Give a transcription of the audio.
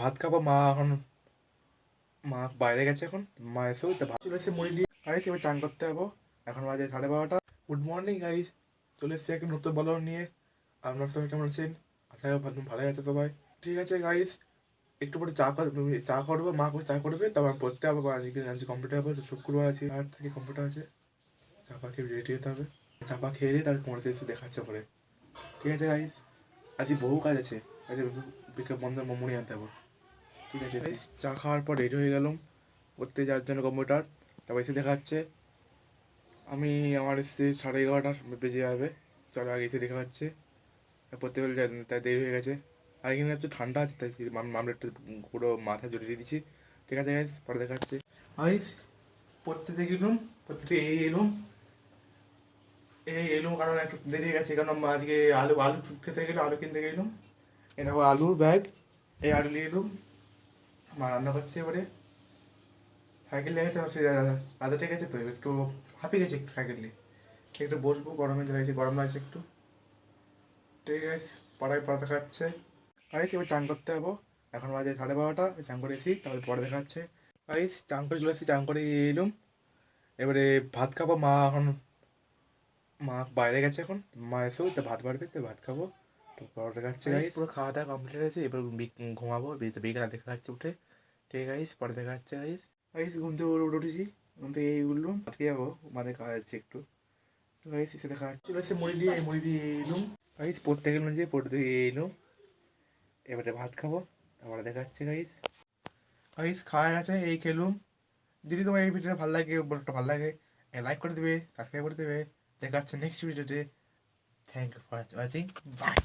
ভাত খাব, মা এখন, মা বাইরে গেছে এখন, মা এসেও তো ভাত চলে এসে মুড়ি দিয়ে। গাইস, এবার চান করতে যাব। এখন বাজে সাড়ে বারোটা। গুড মর্নিং গাইস চলে এসেছি একটা নতুন বলো নিয়ে। আপনার সবাই কেমন আছেন? আশা করি ভালো আছে সবাই। ঠিক আছে গাইস একটু পরে চা চা করব, মা করে চা করবে, তারপর আমি পড়তে যাব আজকে আজকে কম্পিউটার হবে শুক্রবার আছে আট থেকে কম্পিউটার আছে। চা পা খেয়ে রেডি হতে হবে। চা পা খেয়ে দিয়ে তারপর তোমার এসে দেখাচ্ছে করে ঠিক আছে গাইস আজকে বহু কাজ আছে। আজকে বিকেল বন্ধ মোমোনি আনতে হবে ঠিক আছে চা খাওয়ার পর রেডি হয়ে গেলাম। করতে যাওয়ার জন্য কম্পিউটার তারপর এসে দেখাচ্ছে। আমি আমার এসে সাড়ে এগারোটার বেজে যাবে। চলো আগে এসে দেখা যাচ্ছে পড়তে গেলে তাই দেরি হয়ে গেছে। আর এখানে একটু ঠান্ডা আছে তাই আমরা একটু পুরো মাথা জড়িয়ে দিচ্ছি। ঠিক আছে গাইস পরে দেখাচ্ছে। আইস পড়তে যে গেলুম পড়তে এই এলুম। এই এলুম কারণ একটু দেরি হয়ে গেছে কারণ আজকে আলু আলু খেতে গেলে আলু কিনতে গেলাম। দেখো আলুর ব্যাগ এই আলু নিয়ে এলুম। মা রান্না করছে এবারে। সাইকেল লেগেছে রাতে ঠিক আছে তো একটু হাঁপিয়ে গেছে একটু সাইকেল নিয়ে। একটু বসবো, গরমে লেগেছে গরম লাগছে একটু। ঠিক আছে, পড়ায় পড়া দেখাচ্ছে আইস, এবার চান করতে যাব। এখন বাজে সাড়ে বারোটা চান করে এসি, তারপরে পরে দেখাচ্ছে আইস, চান করে চলে এসেছি, চান করে এলুম। এবারে ভাত খাব, মা এখন, মা বাইরে গেছে এখন, মা এসেও তো ভাত বাড়বে তো ভাত খাব। তো পরে দেখাচ্ছে গাইস পুরো খাওয়া দাওয়া কমপ্লিট হয়েছে এবার ঘুমাবো বিকেলে দেখা যাচ্ছে উঠে। ঠিক আছে গাইস পরে দেখা যাচ্ছে গাইস গাইস ঘুম থেকে উঠে উঠে উঠেছি। ঘুম থেকে এই উঠলাম আজকে যাব মানে খাওয়া যাচ্ছে একটু। তো গাইস এসে দেখা যাচ্ছে চলে এসে মুড়ি দিয়ে মুড়ি দিয়ে এলুম। গাইস পড়তে গেলাম যে পড়তে দিয়ে এলুম। এবারে ভাত খাব তারপরে দেখা যাচ্ছে গাইস গাইস খাওয়া গেছে এই খেলুম। যদি তোমার এই ভিডিওটা ভালো লাগে বলটা ভালো লাগে লাইক করে দেবে সাবস্ক্রাইব করে দেবে। দেখা যাচ্ছে নেক্সট ভিডিওতে thank you for watching bye